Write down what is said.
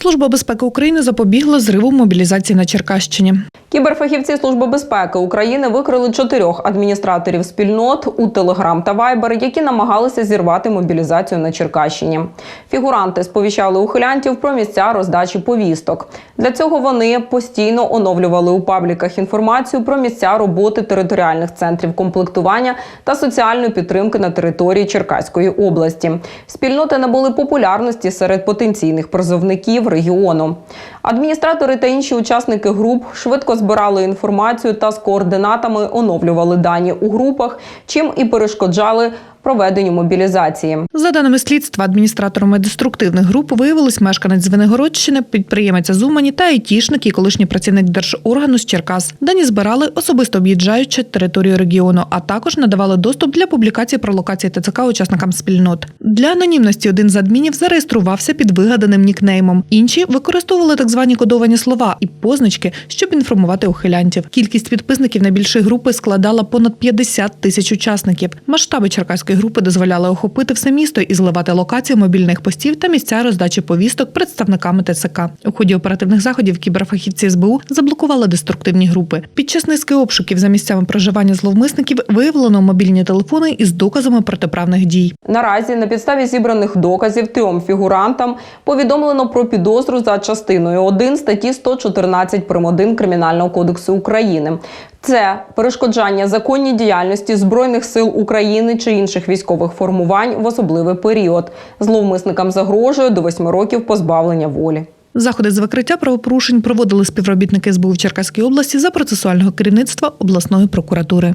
Служба безпеки України запобігла зриву мобілізації на Черкащині. Кіберфахівці Служби безпеки України викрили чотирьох адміністраторів спільнот у Телеграм та Вайбер, які намагалися зірвати мобілізацію на Черкащині. Фігуранти сповіщали ухилянтів про місця роздачі повісток. Для цього вони постійно оновлювали у пабліках інформацію про місця роботи територіальних центрів комплектування та соціальної підтримки на території Черкаської області. Спільноти набули популярності серед потенційних призовників регіону. Адміністратори та інші учасники груп швидко збирали інформацію та з координатами оновлювали дані у групах, чим і перешкоджали проведенню мобілізації. За даними слідства, адміністраторами деструктивних груп виявились мешканець Звенигородщини, підприємець з Умані та айтішник і колишній працівник держоргану з Черкас. Дані збирали особисто об'їжджаючи територію регіону, а також надавали доступ для публікації про локації ТЦК учасникам спільнот. Для анонімності один з адмінів зареєструвався під вигаданим нікнеймом. Інші використовували так звані кодовані слова і позначки, щоб інформувати ухилянтів. Кількість підписників найбільшої групи складала понад 50 тисяч учасників. Масштаби черкаської групи дозволяли охопити все місто і зливати локації мобільних постів та місця роздачі повісток представниками ТЦК. У ході оперативних заходів кіберфахівці СБУ заблокували деструктивні групи. Під час низки обшуків за місцями проживання зловмисників виявлено мобільні телефони із доказами протиправних дій. Наразі на підставі зібраних доказів трьом фігурантам повідомлено про підозру за частиною 1 статті 114 прим. 1 Кримінального кодексу України. Це перешкоджання законній діяльності збройних сил України чи інших військових формувань в особливий період. Зловмисникам загрожує до восьми років позбавлення волі. Заходи з викриття правопорушень проводили співробітники СБУ в Черкаській області за процесуального керівництва обласної прокуратури.